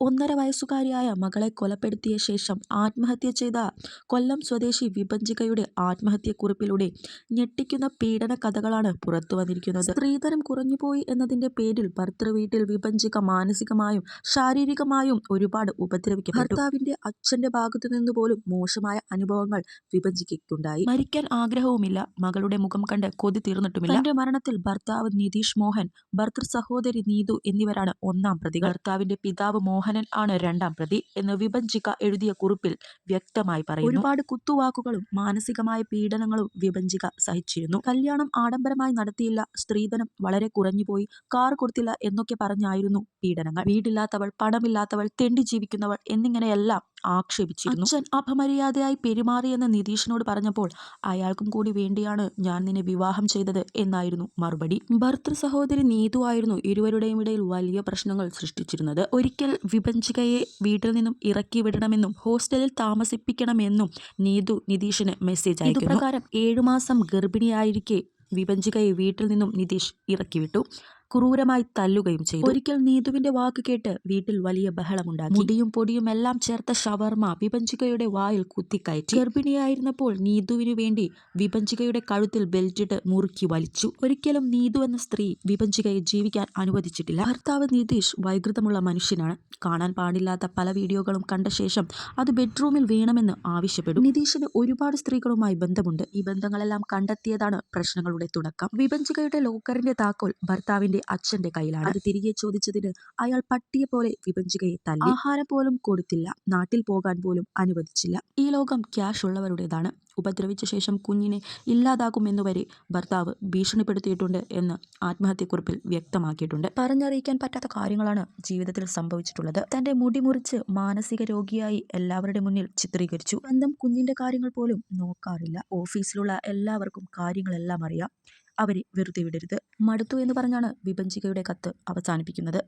ഒന്നര വയസ്സുകാരിയായ മകളെ കൊലപ്പെടുത്തിയ ശേഷം ആത്മഹത്യ ചെയ്ത കൊല്ലം സ്വദേശി വിഭജികയുടെ ആത്മഹത്യക്കുറിപ്പിലൂടെ ഞെട്ടിക്കുന്ന പീഡന കഥകളാണ് പുറത്തു വന്നിരിക്കുന്നത്. സ്ത്രീധനം കുറഞ്ഞുപോയി എന്നതിന്റെ പേരിൽ ഭർതൃവീട്ടിൽ വിഭജിക മാനസികമായും ശാരീരികമായും ഒരുപാട് ഉപദ്രവിക്കും ഭർത്താവിന്റെ അച്ഛന്റെ ഭാഗത്തു നിന്ന് പോലും മോശമായ അനുഭവങ്ങൾ വിഭജിക്കുണ്ടായി മരിക്കാൻ ആഗ്രഹവുമില്ല. മകളുടെ മുഖം കണ്ട് കൊതി തീർന്നിട്ടുമില്ല. തന്റെ മരണത്തിൽ ഭർത്താവ് നിതീഷ് മോഹൻ ഭർത്തൃ സഹോദരി നീതു എന്നിവരാണ് ഒന്നാം പ്രതികൾ. ഭർത്താവിന്റെ പിതാവ് മോഹനൻ ആണ് രണ്ടാം പ്രതി എന്ന് വിഭജിക്ക എഴുതിയ കുറിപ്പിൽ വ്യക്തമായി പറയുന്നു. ഒരുപാട് കുത്തുവാക്കുകളും മാനസികമായ പീഡനങ്ങളും വിഭജിക സഹിച്ചിരുന്നു. കല്യാണം ആഡംബരമായി നടത്തിയില്ല സ്ത്രീധനം വളരെ കുറഞ്ഞുപോയി കാർ കൊടുത്തില്ല എന്നൊക്കെ പറഞ്ഞായിരുന്നു പീഡനങ്ങൾ. വീടില്ലാത്തവൾ പണമില്ലാത്തവൾ തെണ്ടി ജീവിക്കുന്നവൾ എന്നിങ്ങനെയെല്ലാം ആക്ഷേപിച്ചിരുന്നു. അച്ഛൻ അപമര്യാദയായി പെരുമാറിയെന്ന് നിതീഷിനോട് പറഞ്ഞപ്പോൾ അയാൾക്കും കൂടി വേണ്ടിയാണ് ഞാൻ നിന്നെ വിവാഹം ചെയ്തത് എന്നായിരുന്നു മറുപടി. ഭർത്തൃ സഹോദരി നീതു ആയിരുന്നു ഇരുവരുടെയും ഇടയിൽ വലിയ പ്രശ്നങ്ങൾ സൃഷ്ടിച്ചിരുന്നത്. ഒരിക്കൽ വിഭജികയെ വീട്ടിൽ നിന്നും ഇറക്കി വിടണമെന്നും ഹോസ്റ്റലിൽ താമസിപ്പിക്കണമെന്നും നീതു നിതീഷിന് മെസ്സേജ് അയക്കുന്നു. പ്രകാരം ഏഴുമാസം ഗർഭിണിയായിരിക്കെ വിഭജികയെ വീട്ടിൽ നിന്നും നിതീഷ് ഇറക്കിവിട്ടു ക്രൂരമായി തല്ലുകയും ചെയ്തു. ഒരിക്കൽ നീതുവിന്റെ വാക്ക് കേട്ട് വീട്ടിൽ വലിയ ബഹളമുണ്ടാക്കി. മുടിയും പൊടിയും എല്ലാം ചേർത്ത ഷവർമ വിഭഞ്ചികയുടെ വായിൽ കുത്തിക്കയറ്റി. ഗർഭിണിയായിരുന്നപ്പോൾ നീതുവിനു വേണ്ടി വിഭഞ്ചികയുടെ കഴുത്തിൽ ബെൽറ്റിട്ട് മുറുക്കി വലിച്ചു. ഒരിക്കലും നീതു എന്ന സ്ത്രീ വിഭഞ്ചികയെ ജീവിക്കാൻ അനുവദിച്ചിട്ടില്ല. ഭർത്താവ് നിതീഷ് വൈകൃതമുള്ള മനുഷ്യനാണ്. കാണാൻ പാടില്ലാത്ത പല വീഡിയോകളും കണ്ട ശേഷം അത് ബെഡ്റൂമിൽ വേണമെന്ന് ആവശ്യപ്പെടും. നിതീഷിന് ഒരുപാട് സ്ത്രീകളുമായി ബന്ധമുണ്ട്. ഈ ബന്ധങ്ങളെല്ലാം കണ്ടെത്തിയതാണ് പ്രശ്നങ്ങളുടെ തുടക്കം. വിഭഞ്ചികയുടെ ലോക്കറിന്റെ താക്കോൽ ഭർത്താവിന്റെ അച്ഛന്റെ കയ്യിലാണ്. അത് തിരികെ ചോദിച്ചതിന് അയാൾ പട്ടിയെ പോലെ വിഭജികയെ തല്ലി ആഹാരം പോലും കൊടുത്തില്ല. നാട്ടിൽ പോകാൻ പോലും അനുവദിച്ചില്ല. ഈ ലോകം ക്യാഷ് ഉള്ളവരുടേതാണ്. ഉപദ്രവിച്ച ശേഷം കുഞ്ഞിനെ ഇല്ലാതാക്കുമെന്നുവരെ ഭർത്താവ് ഭീഷണിപ്പെടുത്തിയിട്ടുണ്ട് എന്ന് ആത്മഹത്യക്കുറിപ്പിൽ വ്യക്തമാക്കിയിട്ടുണ്ട്. പറഞ്ഞറിയിക്കാൻ പറ്റാത്ത കാര്യങ്ങളാണ് ജീവിതത്തിൽ സംഭവിച്ചിട്ടുള്ളത്. തന്റെ മുടി മുറിച്ച് മാനസിക രോഗിയായി എല്ലാവരുടെ മുന്നിൽ ചിത്രീകരിച്ചു. സ്വന്തം കുഞ്ഞിന്റെ കാര്യങ്ങൾ പോലും നോക്കാറില്ല. ഓഫീസിലുള്ള എല്ലാവർക്കും കാര്യങ്ങളെല്ലാം അറിയാം. അവരെ വെറുതെ വിടരുത്. മടുത്തു എന്ന് പറഞ്ഞാണ് വിഭജികയുടെ കത്ത് അവസാനിപ്പിക്കുന്നത്.